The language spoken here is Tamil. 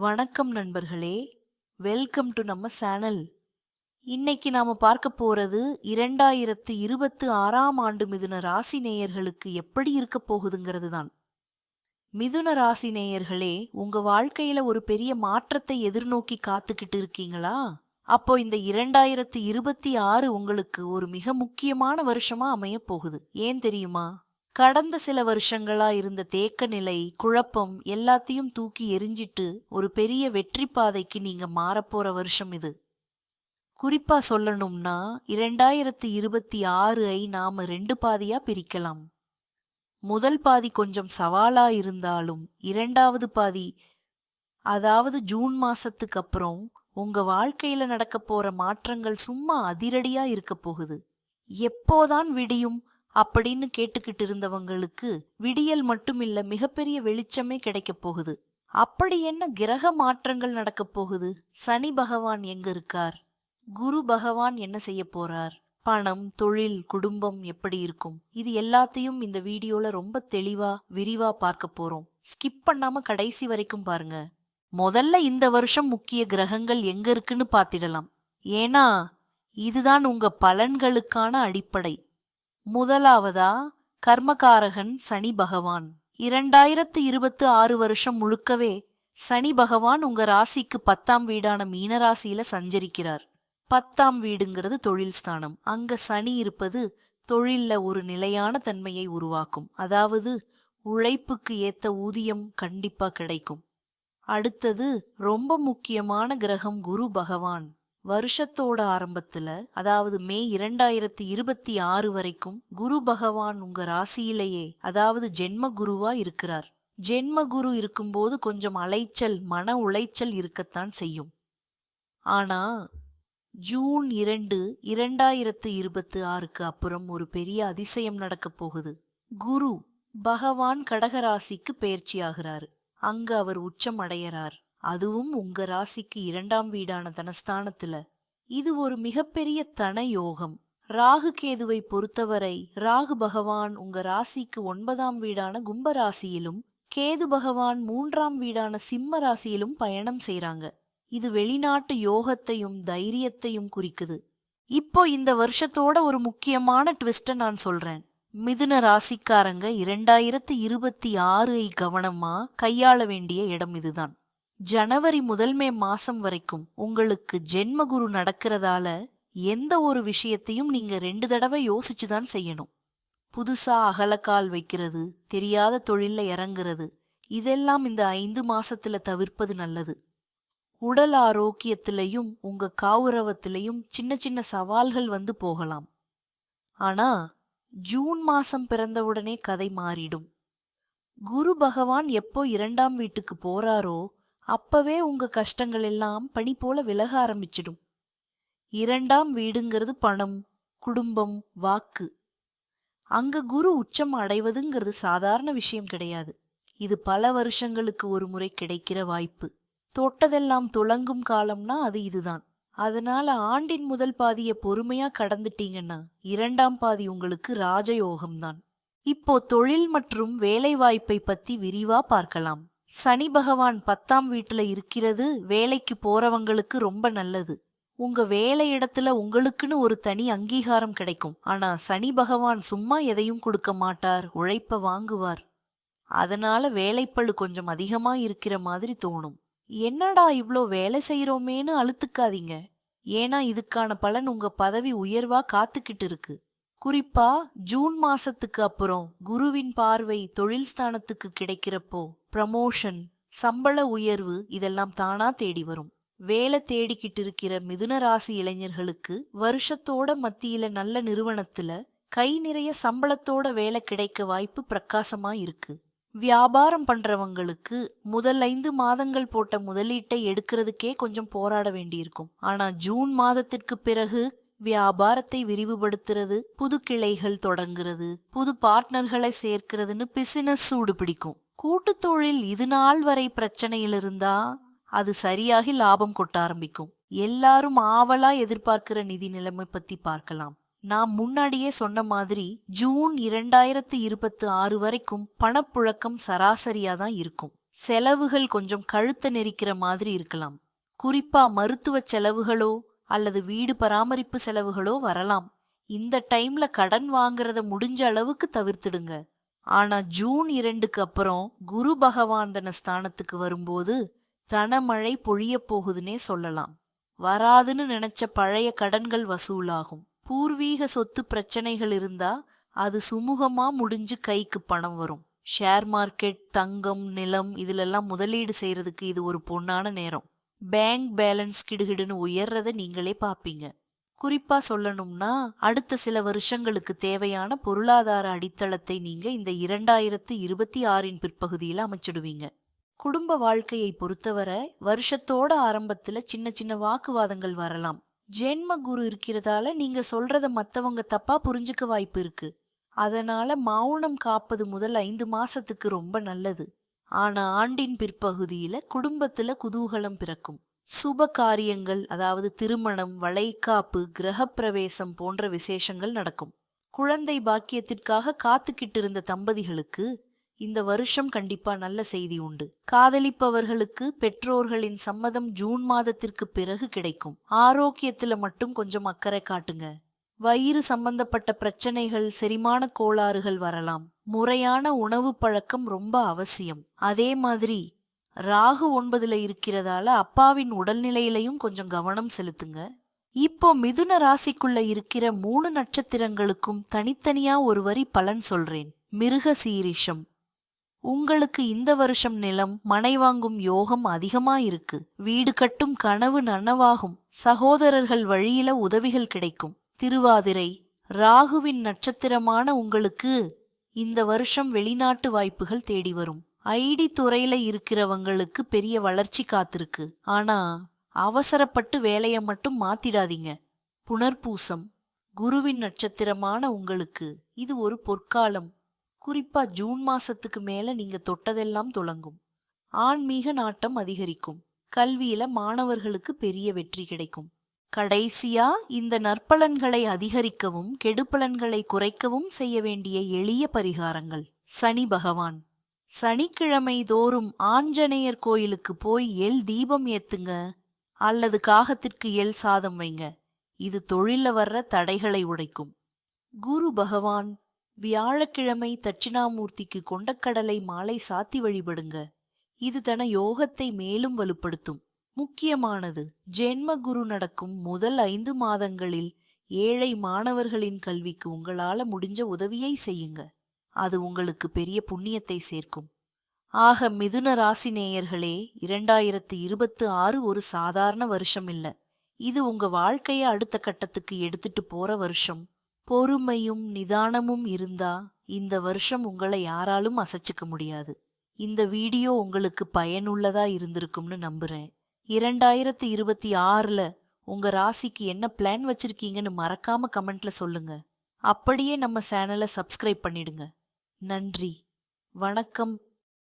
வணக்கம் நண்பர்களே வெல்கம் டு நம்ம சேனல் இன்னைக்கு நாம பார்க்க போறது இரண்டாயிரத்து இருபத்து ஆறாம் ஆண்டு மிதுன ராசி நேயர்களுக்கு எப்படி இருக்க போகுதுங்கிறது தான் மிதுன ராசி நேயர்களே உங்க வாழ்க்கையில ஒரு பெரிய மாற்றத்தை எதிர்நோக்கி காத்துக்கிட்டு இருக்கீங்களா? அப்போ இந்த இரண்டாயிரத்து இருபத்தி ஆறு உங்களுக்கு ஒரு மிக முக்கியமான வருஷமா அமைய போகுது. ஏன் தெரியுமா? கடந்த சில வருஷங்களா இருந்த தேக்க நிலை குழப்பம் எல்லாத்தையும் தூக்கி எரிஞ்சிட்டு ஒரு பெரிய வெற்றி பாதைக்கு நீங்க மாறப்போற வருஷம் இது. குறிப்பா சொல்லணும்னா இரண்டாயிரத்து இருபத்தி ஆறு ஐ நாம ரெண்டு பாதியா பிரிக்கலாம். முதல் பாதி கொஞ்சம் சவாலா இருந்தாலும் இரண்டாவது பாதி அதாவது ஜூன் மாசத்துக்கு அப்புறம் உங்க வாழ்க்கையில நடக்க போற மாற்றங்கள் சும்மா அதிரடியா இருக்க போகுது. எப்போதான் விடியும் அப்படின்னு கேட்டுக்கிட்டு இருந்தவங்களுக்கு விடியல் மட்டுமில்ல மிகப்பெரிய வெளிச்சமே கிடைக்க போகுது. அப்படி என்ன கிரக மாற்றங்கள் நடக்க போகுது? சனி பகவான் எங்க இருக்கார்? குரு பகவான் என்ன செய்ய போறார்? பணம் தொழில் குடும்பம் எப்படி இருக்கும்? இது எல்லாத்தையும் இந்த வீடியோல ரொம்ப தெளிவா விரிவா பார்க்க போறோம். ஸ்கிப் பண்ணாம கடைசி வரைக்கும் பாருங்க. முதல்ல இந்த வருஷம் முக்கிய கிரகங்கள் எங்க இருக்குன்னு பாத்திடலாம் ஏன்னா இதுதான் உங்க பலன்களுக்கான அடிப்படை. முதலாவதா கர்மகாரகன் சனி பகவான். இரண்டாயிரத்து இருபத்து ஆறு வருஷம் முழுக்கவே சனி பகவான் உங்க ராசிக்கு பத்தாம் வீடான மீனராசியில சஞ்சரிக்கிறார். பத்தாம் வீடுங்கிறது தொழில் ஸ்தானம். அங்க சனி இருப்பது தொழில்ல ஒரு நிலையான தன்மையை உருவாக்கும். அதாவது உழைப்புக்கு ஏத்த ஊதியம் கண்டிப்பா கிடைக்கும். அடுத்தது ரொம்ப முக்கியமான கிரகம் குரு பகவான். வருஷத்தோட ஆரம்பத்துல அதாவது மே இரண்டாயிரத்தி இருபத்தி ஆறு வரைக்கும் குரு பகவான் உங்க ராசியிலேயே அதாவது ஜென்ம குருவா இருக்கிறார். ஜென்ம குரு இருக்கும்போது கொஞ்சம் அலைச்சல் மன உளைச்சல் இருக்கத்தான் செய்யும். ஆனா ஜூன் இரண்டு இரண்டாயிரத்து இருபத்தி ஆறுக்கு அப்புறம் ஒரு பெரிய அதிசயம் நடக்கப் போகுது. குரு பகவான் கடகராசிக்கு பயிற்சியாகிறாரு அங்கு அவர் உச்சம் அடையறார். அதுவும் உங்க ராசிக்கு இரண்டாம் வீடான தனஸ்தானத்துல. இது ஒரு மிகப்பெரிய தன யோகம் ராகு கேதுவை பொறுத்தவரை ராகு பகவான் உங்க ராசிக்கு ஒன்பதாம் வீடான கும்ப ராசியிலும் கேது பகவான் மூன்றாம் வீடான சிம்ம ராசியிலும் பயணம் செய்றாங்க. இது வெளிநாட்டு யோகத்தையும் தைரியத்தையும் குறிக்குது. இப்போ இந்த வருஷத்தோட ஒரு முக்கியமான ட்விஸ்ட நான் சொல்றேன். மிதுன ராசிக்காரங்க இரண்டாயிரத்து இருபத்தி ஆறு கவனமா கையாள வேண்டிய இடம் இதுதான். ஜனவரி முதல் மே மாசம் வரைக்கும் உங்களுக்கு ஜென்மகுரு நடக்கிறதால எந்த ஒரு விஷயத்தையும் நீங்க ரெண்டு தடவை யோசிச்சுதான் செய்யணும். புதுசா அகலக்கால் வைக்கிறது தெரியாத தொழில்ல இறங்குறது இதெல்லாம் இந்த ஐந்து மாசத்துல தவிர்ப்பது நல்லது. உடல் ஆரோக்கியத்திலையும் உங்க காவுரவத்திலையும் சின்ன சின்ன சவால்கள் வந்து போகலாம். ஆனா ஜூன் மாசம் பிறந்தவுடனே கதை மாறிடும். குரு பகவான் எப்போ இரண்டாம் வீட்டுக்கு போறாரோ அப்பவே உங்க கஷ்டங்கள் எல்லாம் பனி போல விலக ஆரம்பிச்சிடும். இரண்டாம் வீடுங்கிறது பணம் குடும்பம் வாக்கு. அங்க குரு உச்சம் அடைவதுங்கிறது சாதாரண விஷயம் கிடையாது. இது பல வருஷங்களுக்கு ஒரு முறை கிடைக்கிற வாய்ப்பு. தொட்டதெல்லாம் துளங்கும் காலம்னா அது இதுதான். அதனால ஆண்டின் முதல் பாதியை பொறுமையா கடந்துட்டீங்கன்னா இரண்டாம் பாதி உங்களுக்கு ராஜயோகம்தான். இப்போ தொழில் மற்றும் வேலை வாய்ப்பை பத்தி விரிவா பார்க்கலாம். சனி பகவான் பத்தாம் வீட்டுல இருக்கிறது வேலைக்கு போறவங்களுக்கு ரொம்ப நல்லது. உங்க வேலை இடத்துல உங்களுக்குன்னு ஒரு தனி அங்கீகாரம் கிடைக்கும். ஆனா சனி பகவான் சும்மா எதையும் கொடுக்க மாட்டார் உழைப்ப வாங்குவார். அதனால வேலைப்பழு கொஞ்சம் அதிகமா இருக்கிற மாதிரி தோணும். என்னடா இவ்ளோ வேலை செய்யறோமேன்னு அழுத்துக்காதீங்க. ஏன்னா இதுக்கான பலன் உங்க பதவி உயர்வா காத்துக்கிட்டு இருக்கு. குறிப்பா ஜூன் மாசத்துக்கு அப்புறம் குருவின் பார்வை தொழில் ஸ்தானத்துக்கு கிடைக்கிறப்போ ப்ரமோஷன் சம்பள உயர்வு இதெல்லாம் தானா தேடி வரும். வேலை தேடிக்கிட்டு இருக்கிற மிதுன ராசி இளைஞர்களுக்கு வருஷத்தோட மத்தியில நல்ல நிறுவனத்துல கை நிறைய சம்பளத்தோட வேலை கிடைக்க வாய்ப்பு பிரகாசமா இருக்கு. வியாபாரம் பண்றவங்களுக்கு முதல் ஐந்து மாதங்கள் போட்ட முதலீட்டை எடுக்கிறதுக்கே கொஞ்சம் போராட வேண்டியிருக்கும். ஆனா ஜூன் மாதத்திற்கு பிறகு வியாபாரத்தை விரிவுபடுத்துறது புது கிளைகள் தொடங்குறது புது பார்ட்னர்களை சேர்க்கிறதுன்னு பிசினஸ் சூடு பிடிக்கும். கூட்டு தொழில் இது நாள் வரை பிரச்சனையில் இருந்தா அது சரியாகி லாபம் கொட்ட ஆரம்பிக்கும். எல்லாரும் ஆவலா எதிர்பார்க்கிற நிதி நிலைமை பத்தி பார்க்கலாம். நான் முன்னாடியே சொன்ன மாதிரி ஜூன் இரண்டாயிரத்து இருபத்தி ஆறு வரைக்கும் பணப்புழக்கம் சராசரியா தான் இருக்கும். செலவுகள் கொஞ்சம் கழுத்த நெரிக்கிற மாதிரி இருக்கலாம். குறிப்பா மருத்துவ செலவுகளோ அல்லது வீடு பராமரிப்பு செலவுகளோ வரலாம். இந்த டைம்ல கடன் வாங்குறத முடிஞ்ச அளவுக்கு தவிர்த்துடுங்க. ஆனா ஜூன் இரண்டுக்கு அப்புறம் குரு பகவான் தன ஸ்தானத்துக்கு வரும்போது தனமழை பொழியப் போகுதுன்னே சொல்லலாம். வராதுன்னு நினைச்ச பழைய கடன்கள் வசூலாகும். பூர்வீக சொத்து பிரச்சனைகள் இருந்தா அது சுமூகமா முடிஞ்சு கைக்கு பணம் வரும். ஷேர் மார்க்கெட் தங்கம் நிலம் இதுலெல்லாம் முதலீடு செய்யறதுக்கு இது ஒரு பொன்னான நேரம். பேங்க் பேலன்ஸ் கிடுகிடுன்னு உயர்றத நீங்களே பாப்பீங்க. குறிப்பா சொல்லணும்னா அடுத்த சில வருஷங்களுக்கு தேவையான பொருளாதார அடித்தளத்தை நீங்க இந்த இரண்டாயிரத்து இருபத்தி ஆறின் பிற்பகுதியில அமைச்சிடுவீங்க. குடும்ப வாழ்க்கையை பொறுத்தவரை வருஷத்தோட ஆரம்பத்துல சின்ன சின்ன வாக்குவாதங்கள் வரலாம். ஜென்ம குரு இருக்கிறதால நீங்க சொல்றத மத்தவங்க தப்பா புரிஞ்சுக்க வாய்ப்பு இருக்கு. அதனால மௌனம் காப்பது முதல் ஐந்து மாசத்துக்கு ரொம்ப நல்லது. ஆனா ஆண்டின் பிற்பகுதியில குடும்பத்துல குதூகலம் பிறக்கும். சுப காரியங்கள் அதாவது திருமணம் வளைகாப்பு கிரகப்பிரவேசம் போன்ற விசேஷங்கள் நடக்கும். குழந்தை பாக்கியத்திற்காக காத்துக்கிட்டு இருந்த தம்பதிகளுக்கு இந்த வருஷம் கண்டிப்பா நல்ல செய்தி உண்டு. காதலிப்பவர்களுக்கு பெற்றோர்களின் சம்மதம் ஜூன் மாதத்திற்கு பிறகு கிடைக்கும். ஆரோக்கியத்துல மட்டும் கொஞ்சம் அக்கறை காட்டுங்க. வயிறு சம்பந்தப்பட்ட பிரச்சனைகள் செரிமான கோளாறுகள் வரலாம். முறையான உணவு பழக்கம் ரொம்ப அவசியம். அதே மாதிரி ராகு ஒன்பதுல இருக்கிறதால அப்பாவின் உடல்நிலையிலையும் கொஞ்சம் கவனம் செலுத்துங்க. இப்போ மிதுன ராசிக்குள்ள இருக்கிற மூணு நட்சத்திரங்களுக்கும் தனித்தனியா ஒரு வரி பலன் சொல்றேன். மிருக சீரிஷம். உங்களுக்கு இந்த வருஷம் நிலம் மனை வாங்கும் யோகம் அதிகமா இருக்கு. வீடு கட்டும் கனவு நனவாகும். சகோதரர்கள் வழியில உதவிகள் கிடைக்கும். திருவாதிரை. ராகுவின் நட்சத்திரமான உங்களுக்கு இந்த வருஷம் வெளிநாட்டு வாய்ப்புகள் தேடி வரும். ஐடி துறையில இருக்கிறவங்களுக்கு பெரிய வளர்ச்சி காத்திருக்கு. ஆனா அவசரப்பட்டு வேலையை மட்டும் மாத்திடாதீங்க. புனர்பூசம் குருவின் நட்சத்திரமான உங்களுக்கு. இது ஒரு பொற்காலம். குறிப்பா ஜூன் மாசத்துக்கு மேல நீங்க தொட்டதெல்லாம் தொடங்கும் ஆன்மீக நாட்டம் அதிகரிக்கும். கல்வியில மாணவர்களுக்கு பெரிய வெற்றி கிடைக்கும். கடைசியா இந்த நற்பலன்களை அதிகரிக்கவும் கெடுபலன்களை குறைக்கவும் செய்ய வேண்டிய எளிய பரிகாரங்கள். சனி பகவான். சனிக்கிழமை தோறும் ஆஞ்சநேயர் கோயிலுக்கு போய் எல் தீபம் ஏத்துங்க. அல்லது காகத்திற்கு எல் சாதம் வைங்க. இது தொழில வர்ற தடைகளை உடைக்கும். குரு பகவான் வியாழக்கிழமை தட்சிணாமூர்த்திக்கு கொண்டக்கடலை மாலை சாத்தி வழிபடுங்க. இது தன யோகத்தை மேலும் வலுப்படுத்தும். முக்கியமானது ஜென்ம குரு நடக்கும் முதல் ஐந்து மாதங்களில் ஏழை மாணவர்களின் கல்விக்கு உங்களால முடிஞ்ச உதவியை செய்யுங்க. அது உங்களுக்கு பெரிய புண்ணியத்தை சேர்க்கும். ஆக மிதுன ராசி நேயர்களே இரண்டாயிரத்து இருபத்து ஆறு ஒரு சாதாரண வருஷம் இல்ல. இது உங்க வாழ்க்கைய அடுத்த கட்டத்துக்கு எடுத்துட்டு போற வருஷம். பொறுமையும் நிதானமும் இருந்தா இந்த வருஷம் உங்களை யாராலும் அசைச்சுக்க முடியாது. இந்த வீடியோ உங்களுக்கு பயனுள்ளதா இருந்திருக்கும்னு நம்புறேன். இரண்டாயிரத்து இருபத்தி ஆறுல உங்க ராசிக்கு என்ன பிளான் வச்சிருக்கீங்கன்னு மறக்காம கமெண்ட்ல சொல்லுங்க. அப்படியே நம்ம சேனலை சப்ஸ்கிரைப் பண்ணிடுங்க. நன்றி. வணக்கம்.